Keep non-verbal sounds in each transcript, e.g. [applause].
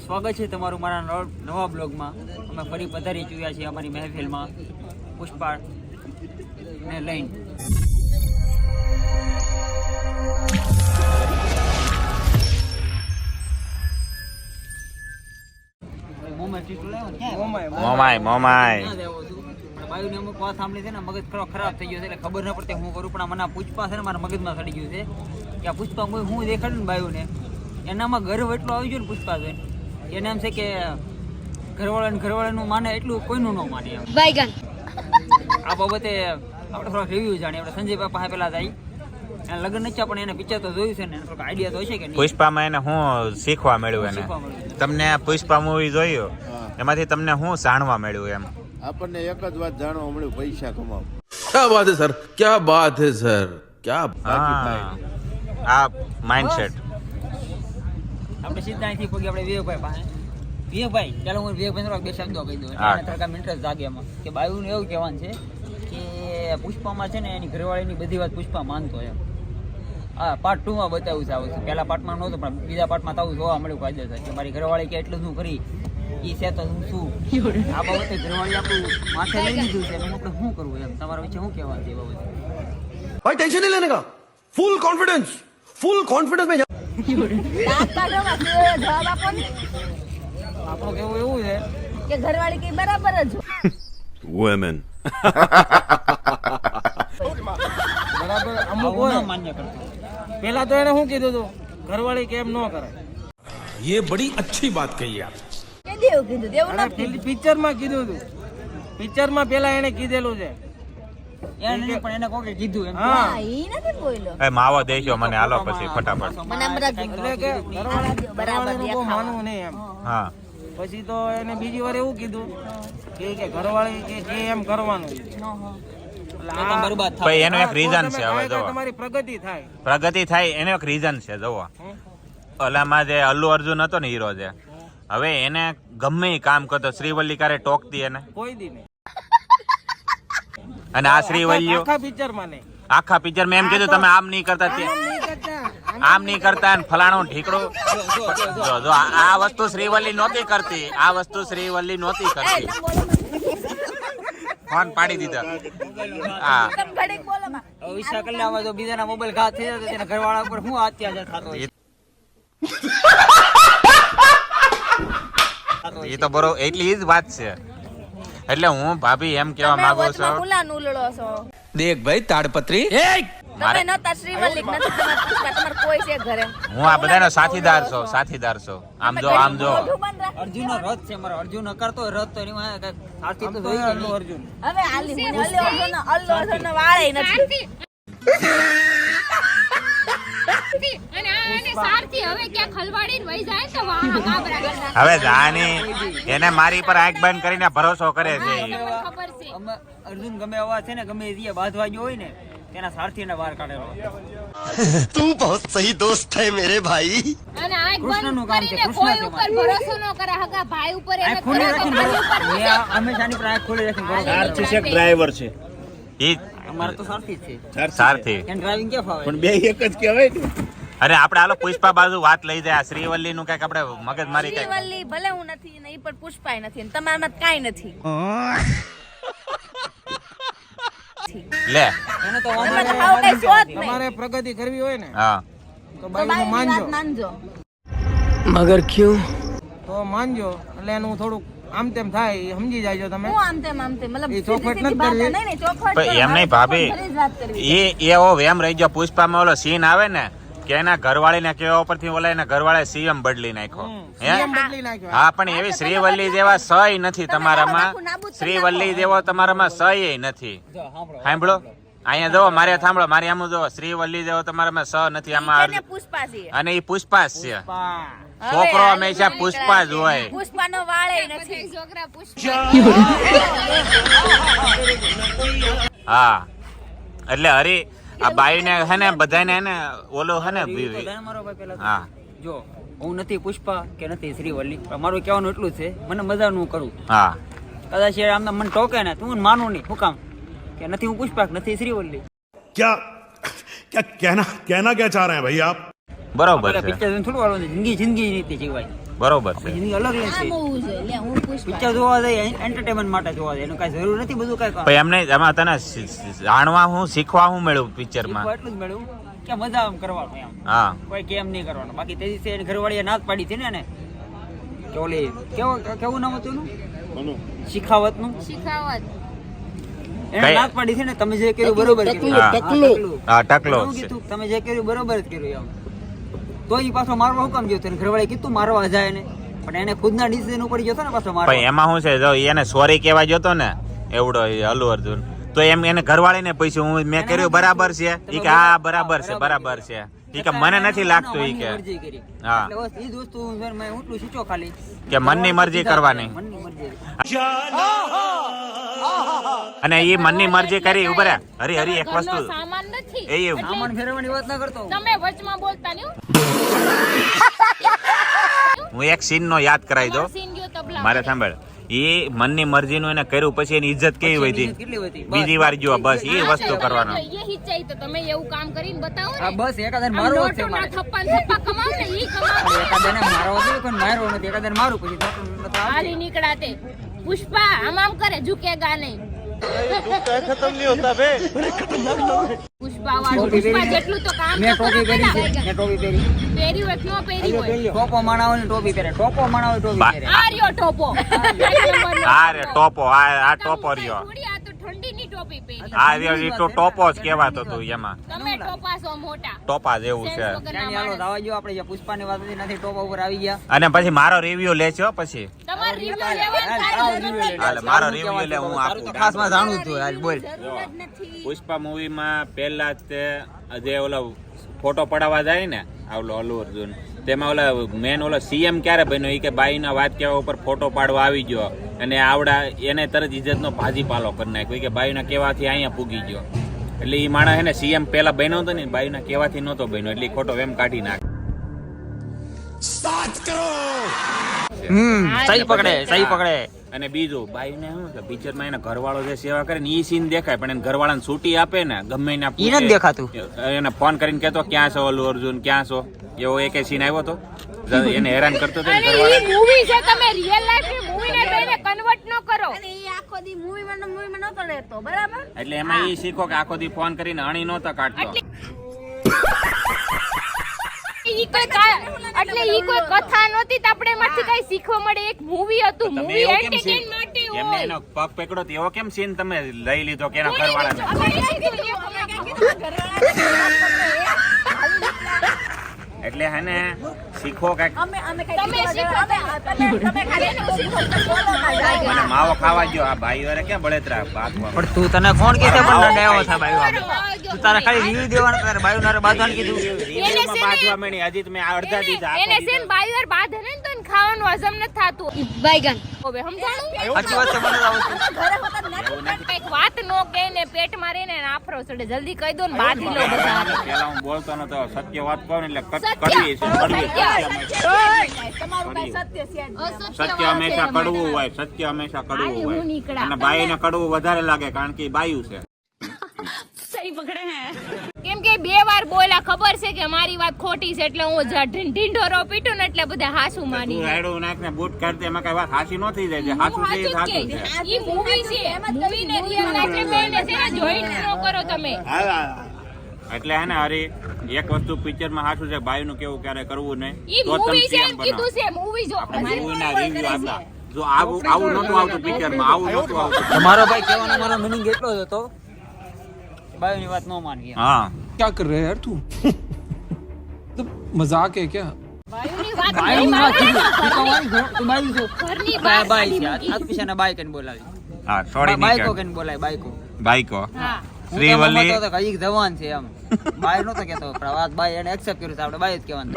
સ્વાગત છે તમારું મારા નવ- બ્લોગમાં. અમે ફરી પધારી ચૂક્યા છીએ અમારી મહેફિલમાં. પુષ્પા ને લઈને? મોમાય મોમાય? બાયુને અમુક વાત સાંભળી છે ને મગજ થોડો ખરાબ થઈ ગયો છે એટલે ખબર ન પડતી હું કરું પણ મને આ પુષ્પા છે ને મારા મગજમાં સડી ગયું છે. કે આ પુષ્પા હું હું દેખાડું ને બાયુને? એનામાં ગર્વ એટલો આવી ગયો ને પુષ્પા જોઈને. એને એમ છે કે ઘરવાળા ઘરવાળાનું માને એટલું કોઈનું ન માને એમ. બાયગન. આ બાબતે આપણે થોડાક રિવ્યુ જાણીએ. આપણે સંજય બાપા પેલા જાય. એને લગ્ન નથી પણ એને પિક્ચર તો જોયું છે ને. થોડોક આઈડિયા તો છે કે પુષ્પામાં એને હું શીખવા મળ્યું એને. તમને પુષ્પા મૂવી જોયું? એમાંથી તમને હું જાણવા મળ્યું એમ? આપણને એક જ વાત જાણવા મળ્યું પૈસા કમાવ. ક્યા બાત હે સર? ક્યા વાત હે સર? ક્યા આ માઇન્ડસેટ આપણે સીધા અહીંથી પગી આપણે વિવેકભાઈ પાસે. વિવેકભાઈ ચાલો હું વિવેકભાઈ બે શબ્દો કહી દઉં. ત્રણ મિનિટ જ લાગે કે બાયુનું એવું કહેવાનું છે કે પુષ્પામાં છે ને એની ઘરવાળીની બધી વાત પુષ્પા માનતો એમ. હા પાર્ટ ટુમાં બતાવ્યું છે આવું પહેલા પાર્ટમાં નહોતું પણ બીજા પાર્ટમાં તો જોવા મળ્યું કાયદો છે કે મારી ઘરવાળી કે એટલું શું કરી એ છે તો હું શું આ બાબતે ઘરવાળી આપણું માથે લઈ લીધું છે. એનું આપણે શું કરવું એમ? તમારા વિશે શું કહેવાનું છે એ બાબતે? ભાઈ ટેન્શન નહીં લેને કા? ફૂલ કોન્ફિડન્સ ફૂલ કોન્ફિડન્સ મેં જવાબ આપો ને આપણું કેવું એવું છે કે ઘરવાળી કઈ બરાબર જ वुमेन બરાબર અમુક આવું હોય ન માન્ય કરતો પેલા તો એને શું કીધું હતું ઘરવાળી કેમ ન કરાય ये बड़ी अच्छी बात कही आप કે દેવું કીધું દેવું અને નથી પિક્ચર માં કીધું હતું પિક્ચર માં પેલા એને કીધેલું છે માવો દેજો મને હાલો પછી ફટાફટ. હા. તો એને બીજી વાર એવું કીધું કે કે ઘરવાળી કે એમ કરવાનું. ભાઈ એનું એક રીઝન છે હવે જો તમારી પ્રગતિ થાય. પ્રગતિ થાય એનો એક રીઝન છે જોવો ઓલામાં જે અલ્લુ અર્જુન હતો ને હીરો જે હવે એને ગમે કામ કરતો શ્રીવલ્લી કારે ટોકતી એને. કોઈ દી અને આ શ્રીવલ્લીઓ આખા પિક્ચરમાં આખા પિક્ચર મેં એમ કીધું તમે આમ નહીં કરતા. આમ નહીં કરતા. ફલાણો ફલાણું ઢીકડું. જો જો આ વસ્તુ શ્રીવલ્લી નહોતી કરતી. આ વસ્તુ શ્રીવલ્લી નહોતી કરતી. ફોન પાડી દીધા. હા. તમે ઘડીક બોલો માં. હવે ઈચ્છા જો બીજાના મોબાઈલ ઘા થઈ જાય તેના ઘરવાળા ઉપર હું અત્યાચાર થતો એ તો બરો એટલી જ વાત છે. એટલે હું ભાભી એમ કેવા માંગુ છું. ફૂલા નુલડો છો. દેખ ભાઈ તાડપત્રી. એ! તમે નતા શ્રી મલિક નતા તમાર કોઈ છે ઘરે? હું આ બધાનો સાથીદાર છો. સાથીદાર છો. આમ જો આમ જો. અર્જુનનો રથ છે મારો. અર્જુન કરતો રથ તો એમાં સાથી તો જોઈ અર્જુન હવે આલી અર્જુન અલ્લો અર્જુન વાળે નથી. સારથી હવે ક્યાં ખલવાડીને જાની એને મારી પર આંખ બંધ કરીને ભરોસો કરે છે. ખબર અર્જુન ગમે અવાજ છે ને ગમે એ બાંધવા ગયો હોય ને [laughs] તું બહુત સહી દોસ્ત હે મેરે ભાઈ. અને આંખ બંધ છે ડ્રાઈવર છે. અરે આપણે હાલો પુષ્પા બાજુ વાત લઈ જાય. શ્રીવલ્લી નું કંઈક આપણે મગજ મારી શ્રીવલ્લી ભલે હું નથી નહીં પણ પુષ્પાય નથી તમારા તમારામાં કાઈ નથી. લે. એને તો તમારે પ્રગતિ કરવી હોય ને હા. તો બાઈનું માનજો. માનજો. માનજો તો માનજો. એટલે એનું થોડુંક આમ તેમ થાય એ સમજી જાયજો તમે. હું આમ તેમ આમ તેમ. મતલબ એ ચોખવટ નથી કરવી. નહીં નહીં ચોખવટ એમ નહીં ભાભી એ એવો વેમ રહી ગયો પુષ્પામાં ઓલો સીન આવે ને કે એના ઘરવાળીને કેવા ઉપરથી ઓલા એના ઘરવાળે સીએમ બદલી નાખ્યો હે CM બદલી નાખ્યો હા પણ એવી શ્રીવલ્લી જેવા સય નથી તમારામાં શ્રીવલ્લી જેવો તમારામાં સય નથી સાંભળો અહીંયા જો મારે સાંભળો મારે આમ જો શ્રીવલ્લી જેવો તમારામાં સ નથી આમાં અને એ પુષ્પાસ છે છોકરો હંમેશા પુષ્પા જ હોય પુષ્પાનો વાળે નથી છોકરા પુષ્પ હા એટલે હરી આ ભાઈ ને હે ને બધાને હે ને ઓલો હે ને હા. જો હું નથી પુષ્પા કે નથી શ્રીવલ્લી મારું કહેવાનું એટલું છે મને મજા નું કરું. હા. કદાચ આમને મને ટોકે ને તું માનું નહીં હું કામ? કે નથી હું પુષ્પા નથી શ્રીવલ્લી. ક્યાં ક્યાં કહેના કહેના ક્યાં ચાહ રહે ભાઈ આપ બરાબર પિક્ચર થોડું વાળો જિંદગી જિંદગી રીતે જીવાય. બરોબર છે. એની અલગ લે છે. પિક્ચર જોવા જાય એન્ટરટેનમેન્ટ માટે જોવા જાય. એનું કઈ જરૂર નથી બધું કઈ પણ એમને એમાં તને જાણવા હું શીખવા હું મળ્યું પિક્ચરમાં એટલું જ મળ્યું. કે મજા આમ કરવાનું એમ. હા. કોઈ કેમ નહીં કરવાનું. બાકી તેજી છે એની ઘરવાળીએ ના જ પાડી છે ને એને. કે ઓલી કેવું કેવું નામ હતું એનું? શિખાવતનું? શીખાવત. એને ના પાડી છે ને તમે જે કર્યું બરોબર કર્યું. હા. ટકલો. તમે જે કર્યું બરોબર જ કર્યું એમ. તો એ પાછો મારવા હુકમ ગયો તેને? ઘરવાળે કીધું મારવા જાય ને. પણ એને ખુદના ડિસિઝન ઉપર ગયો હતો ને પાછો મારવા. એમાં શું છે? જો એને સોરી કહેવા જતો ને એવડો એ અલ્લુ અર્જુન. તો એમ એને ઘરવાળીને પૂછ્યું હું મેં કર્યું બરાબર છે? ઈ કે હા બરાબર છે બરાબર છે. કે મને નથી લાગતું એ કે. મનની મરજી હા. એટલે જ વસ્તુ મેં ઉઠલું શીખ્યો ખાલી કે મનની મરજી કરવાની અને એ મનની મરજી કરી ઉભરે હરી હરી એક વસ્તુ. એ એ વાત ના કરતો હું. તમે વચમાં બોલતા નહીં હું. એક સીન નો યાદ કરાવી દઉં. સીન ગયો તબલા મારે સાંભળ. ઈ મનની મરજીનું એને કર્યું પછી એની ઇજ્જત કેવી હોય હતી. બીજી વાર જો બસ એ વસ્તુ કરવાનો. એ હિચાઈ તો તમે એવું કામ કરીને બતાવો ને. બસ એકાદાને આમ છે મારે. થપ્પા થપ્પા કમાવો ને ઈ કમાવો. અરે એકાદાને મારવો છે કોઈ નથી એકાદાને મારું પછી નોટું નોટું આવશે. હાલી નીકળાતે પુષ્પા આમ આમ કરે ઝુકેગા નહીં પુષ્પા વાળું ટોપી પુષ્પા પહેરી. જેટલું તો કામ મેં તો ટોપી કરો પહેરી છે. પેલા. મેં ટોપી પહેરી. પહેરી હોય કે ન પહેરી હોય? ટોપો માણાઓની ટોપી પહેરે. ટોપો માણાઓની ટોપી બા- પહેરે. આ રહ્યો ટોપો. આ રે ટોપો. આ આ ટોપો રહ્યો. ટોપી પહેરી. આ રહ્યો તો ટોપો જ કહેવાતો તું એમાં. તમે ટોપા છો મોટા. ટોપા જેવું છે. માણસ. દાવા જો આપણે જે પુષ્પાની વાત હતી નથી ટોપા ઉપર આવી ગયા. અને પછી મારો રિવ્યુ લે છે પછી. તમારો રિવ્યુ લેવાની હાલ, મારો રિવ્યુ લે, હું આપું. તો ખાસમાં જાણું હતું હાલ બોલ. પુષ્પા મૂવી માં પહેલા જ તે જે ઓલો ફોટો પડાવવા જાય ને આવલો અલ્લુ અર્જુન. તેમાં ઓલા મેન ઓલો સીએમ ક્યારે બન્યો? એ કે બાઈના વાત કહેવા ઉપર ફોટો પાડવા આવી ગયો અને આવડા એને તરત ઇજ્જતનો ભાજીપાલો કરી નાખ્યો. કે બાઈના કહેવાથી અહીંયા પૂગી ગયો. એટલે એ માણસ હે ને સીએમ પહેલા બન્યો હતો ને બાઈના કહેવાથી નહોતો બન્યો. એટલે ખોટો એમ કાઢી નાખ. હમ સહી પકડે સહી પકડે. અને બીજું બાઈને શું કે પિક્ચરમાં એના ઘરવાળો જે સેવા કરે ને એ સીન દેખાય પણ એને ઘરવાળાને છૂટી આપે ને ગમે એને નથી દેખાતું. એને ફોન કરીને કહેતો ક્યાં છો અલ્લુ અર્જુન ક્યાં છો? એવો એક સીન આવ્યો તો. એને હેરાન કરતો હતો movie છે તમે રિયલ લાઈફ મૂવી ને લઈને કન્વર્ટ ન કરો. અને એ આખો દી મૂવી માં મૂવી માં નતો રહેતો બરાબર? એટલે એમાં એ શીખો કે આખો દી ફોન કરીને અણી નહોતો કાઢતો. ઈ કોઈ એટલે ઈ કોઈ કથા નહોતી તો આપણે એમાંથી કઈ શીખવા મળે? એક મૂવી હતું મૂવી એન્ટરટેઈન કેમ એન્ટરટેન સીન માટે એમને એનો પગ પકડો તો એવો કેમ સીન તમે લઈ લીધો કે એના ઘરવાળાને? [laughs] એટલે હે ને શીખો કાંઈક. અમે અમે કઈ તમે શીખવા શીખો. ગયા. તમે તમે ખાલી એનું શીખો તો બોલો ના જાય. મને માવો ખાવા જો આ ભાઈ વારે ક્યાં બળેતરા બાદ પણ તું તને કોણ કે છે પણ ના છે ભાઈ. તું તારે ખાલી રીવ દેવાના તારે ભાઈ નારે બાંધવાનું કીધું. રિવ્યુમાં બાથવા માંડી હજી તો મેં અડધા દીધા એને આખા ભાઈ વાર બાંધે ને તો એને ખાવાનું હજમ નથી થાતું. બાયગન હવે સમજાણું? સાચી વાત છે મને આવું ઘરે હોતા જ કંઈક વાત નો કે ને પેટ રહીને આફરો ચડે. જલ્દી કહી દો ને બાંધી લો બધા બોલતો નતો સત્ય વાત કહો એટલે કડવી છે. કડવી સત્ય. તમારું કઈ સત્ય છે જ નહીં. સત્ય હંમેશા કડવું હોય. સત્ય હંમેશા કડવું હોય. અને બાઈ ને કડવું વધારે લાગે કારણ કે બાયું છે. કેમ કે બે વાર બોલા ખબર છે કે મારી વાત ખોટી છે એટલે હું ઢીંઢોરો પીટું ને એટલે બધા હાસુ માની. રાયડું નાખ ને બૂટ કરતે એમાં કઈ વાત હાસી નો થઈ જાય. છે હાસુ છે હાચું છે. ઈ મૂવી છે. મૂવી ને real life ને છે. ને joint કરો તમે. એટલે હે ને અરે એક વસ્તુ પિક્ચરમાં સાચું છે બાયનું કેવું ક્યારે કરવું નહીં તો તમે પીએમ બનાવો. છે મૂવી જો મૂવી ના રિવ્યુ આપતા જો આવું આવું નતું આવતું પિક્ચરમાં આવું નતું આવતું. તમારો ભાઈ કહેવાનો મારો મીનિંગ એટલો જ હતો બાયોની વાત ન માનવી હા. ક્યાં કર રહે યાર તું મજાક હે ક્યાં બાઈકો બોલાવી. હા સોરી બાઈકો કે બોલાય બાઈકો. બાઈકો. હા. શ્રીવલ્લી તો કંઈક જવાન છે એમ. બાય નતો કેતો પ્રવાસ બાય એને એક્સેપ્ટ કર્યું છે આપણે બાય જ કહેવાનું.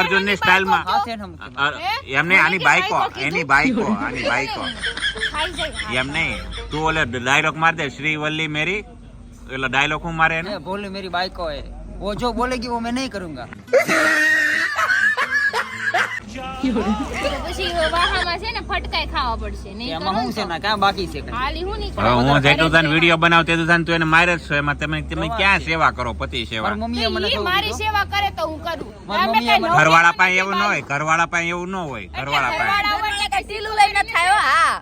અર્જુનની સ્ટાઇલ એમને આની બાઈકો એની બાઈકો આની બાઈકો એમ તું ઓલે ડાયલોગ માર દે શ્રીવલ્લી મેરી. એટલે ડાયલોગ હું મારે એને? બોલી મેરી બાઈકો હે વો જો બોલેગી વો મેં નહીં કरूंगा પછી વાહામાં છે ને ફટકાઈ ખાવા પડશે નહીં તો એમાં શું છે ના ક્યાં બાકી છે કાંઈ? હાલી હું નહીં હવે હું જેટલું તને વિડીયો બનાવ તેટલું તને તું એને મારે જ છો એમાં તમે તમે ક્યાં સેવા કરો પતિ સેવા મારી મમ્મીએ મને ઈ કહ્યું મારી હતું. સેવા કરે તો હું કરું મારી અમે મમ્મીએ કાંઈ મને- ઘરવાળા નોકરી પાસે એવું ન નથી હોય ઘરવાળા પાસે એવું ન હોય એટલે ઘરવાળા પાસે ઘરવાળા હોય એટલે કાંઈ સીલું લઈને થાય હા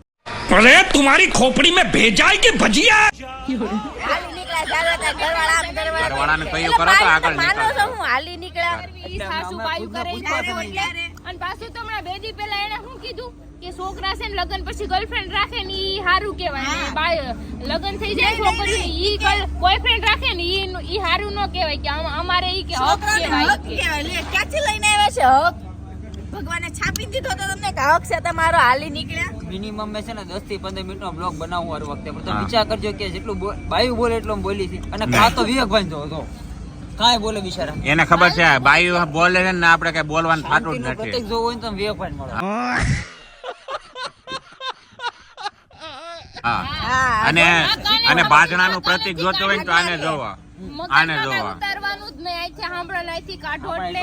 अरे तुम्हारी खोपड़ी में भेजा है कि भजिया હાલી નીકળ્યા જાવે ત્યાં ઘરવાળા આમ ઘરવાળા ઘરવાળાને કહ્યું એટલે કરો તો બાઈને આગળ માનો નીકળો. છો હું હાલી નીકળ્યા ઈ સાસુ બાયું કરે ઈ સાસુ એટલે. અને પાછું તો હમણાં બે દી પહેલા એને શું કીધું? કે છોકરા છે ને લગ્ન પછી ગર્લફ્રેન્ડ રાખે ને ઈ હારું કહેવાય. ને બાય લગ્ન થઈ જાય છોકરી ઈ બોયફ્રેન્ડ રાખે ને ઈ ઈ હારું ન કહેવાય કે અમારે ઈ કે હક કહેવાય. કે. ક્યાંથી લઈને આવ્યા છે હક? ભગવાને છાપી દીધો તો તમને હક છે તમારો? હાલી નીકળ્યા? મિનિમમ મેં છે ને 10 થી પંદર મિનિટનો બ્લોગ બનાવું હર વખતે. પણ તમે વિચાર કરજો કે જેટલું બાયું બોલે એટલું બોલી છે અને ખાતો વિવેકભાઈ જો તો કાંઈ બોલે બિચારા? એને ખબર છે ભાઈ બોલે છે ને આપણે કઈ બોલવાનું થતું જ નથી. પ્રત્યેક જોવું હોય તો તમે વિવેકભાઈ મળો. હા. અને અને બાજણાનું પ્રતીક જોતું હોય ને તો આને જોવો. આને જોવા.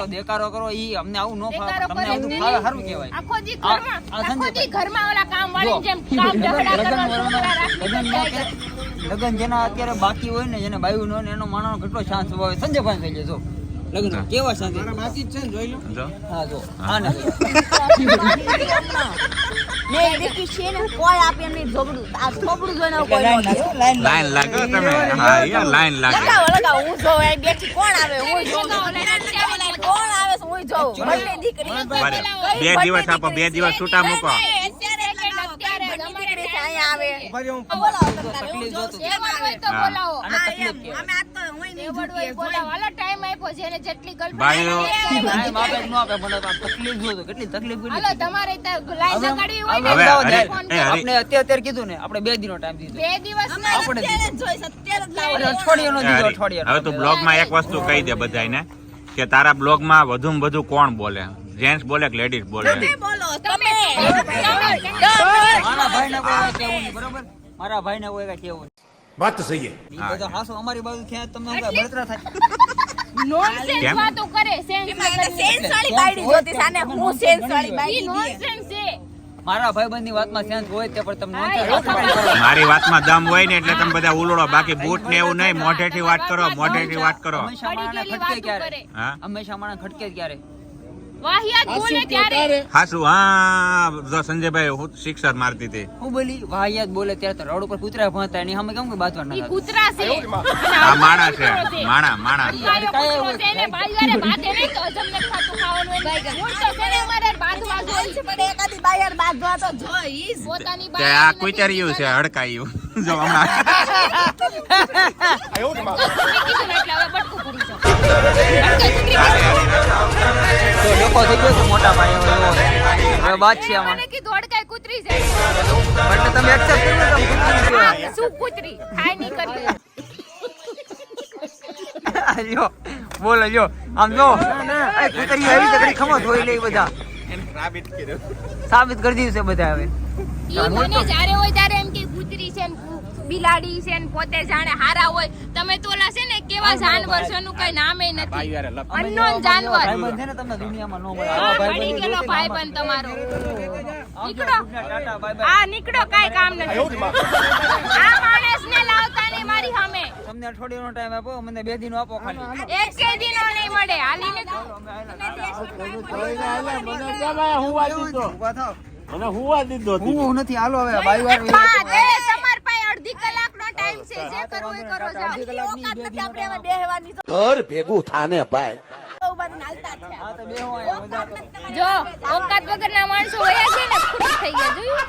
દેકારો કરો ઈ અમને આવું ન ફાવે. તમને આવું ફાવે સારું કહેવાય. આખો દી ઘરમાં આખો દી ઘરમાં ઓલા કામ વાળી જેમ કામ [laughs] ઝઘડા કરવા વાળાના- છોકરા રાખી લગન જાય ના કે- લગન જેના અત્યારે બાકી હોય ને જેને બાયું ન હોય ને એનો માણસનો કેટલો શાંત સ્વભાવ સંજયભાઈ થઈ જાય લગ્ન. કેવા શાંતિ બાકી છે ને જોઈ લો. હા જો. હા. ને. બે દિવસ આપો બે દિવસ છૂટા મૂકો. ઊભા રહ્યો તકલીફ તો બોલાવો. તકલીફ. અમે તો નહીં બોલાવો. ટાઈમ આપ્યો જેટલી ટાઈમ આપે ન આપે મને કેટલી તકલીફ કેટલી તમારે લાઈન હોય ને આપણે અત્યારે અત્યારે કીધું ને આપણે બે દિનો ટાઈમ દીધો. બે દિવસ આપણે જોઈશ, અત્યારે જ લાવો. અઠવાડિયાનો દીધો હરી, અઠવાડિયાનો. હવે તું બ્લોગમાં એક વસ્તુ કહી દે બધાને કે તારા બ્લોગમાં વધુમાં વધુ કોણ બોલે? જેન્ટ્સ બોલે કે લેડીઝ બોલે બોલો તમે મારા ભાઈને કોઈ કેવું નહીં બરોબર મારા ભાઈને કોઈ કઈ કેવું વાત તો સહી હે તો હાસો અમારી બાજુ ક્યાં તમને બળતરા થાય નોનસેન્સ વાતો કરે સેન્સ વાળી બાઈડી જોતી સાને હું સેન્સ વાળી બાઈડી નોનસેન્સ છે મારા ભાઈબંધની વાતમાં સેન્સ હોય તે પણ તમને મારી વાતમાં દમ હોય ને એટલે તમે બધા ઉલોડો બાકી બૂટ ને એવું નહીં મોઢેથી વાત કરો મોઢેથી વાત કરો હંમેશા માણા ખટકે ક્યારે હંમેશા માણા ખટકે ક્યારે વાહિયાત બોલે ત્યારે. હાસુ હા સંજયભાઈ હું શિક્ષક મારતી હતી. હું બોલી વાહિયાત બોલે ત્યારે તો રોડ ઉપર કૂતરા ભણતા એની સામે કેમ કે ના કૂતરા છે. આ માણા છે માણા માણા. એને તો ખાવાનું. તો છે. પણ એકાદી તો. પોતાની આ હડકાયું. [laughs] જો હમણાં. [laughs] કૂતરી કીધું એટલે હવે બટકું ભરી જાઓ. તો ડોકો થઈ ગયો છે મોટા ભાઈ હવે એવો છે. હવે બાદ છે આમાં મને કીધું કૂતરી છે એટલે તમે એક્સેપ્ટ કરી લો તમે કૂતરી આ શું કૂતરી થાય નહીં કરી જો બોલો જો આમ જો એ કૂતરી આવી તો ખમો ધોઈ લે બધા સાબિત કરી દીધું છે બધા હવે જ્યારે હોય ત્યારે એમ કે કૂતરી છે ને બિલાડી છે ને પોતે જાણે હારા હોય તમે તો ઓલા છે ને કેવા જાનવર છે? એનું કઈ નામે નથી. અનનોન જાનવર. ભાઈબંધ છે ને તમને દુનિયામાં ન મળે હા આવા ગયેલો જોઈને ભાઈબંધ તમારો. નીકળો. આ નીકળો. કાઈ કામ નથી. આ માણસને લાવતા નહીં મારી સામે. તમને અઠવાડિયાનો ટાઈમ આપો મને બે દિનો આપો ખાલી. એક કે દીનો નહીં મળે. હાલીને તો. ઊભા થાવ. મને હુવા દીધો હું નથી હાલો હવે ભાઈ વાર ઘર ભેગું થાને ભાઈ. જ છે. હા તો બે હું અહીંયા બધા જો ઓકાત વગરના માણસો વયા છે ને ખુશ થઈ ગયા જોયું?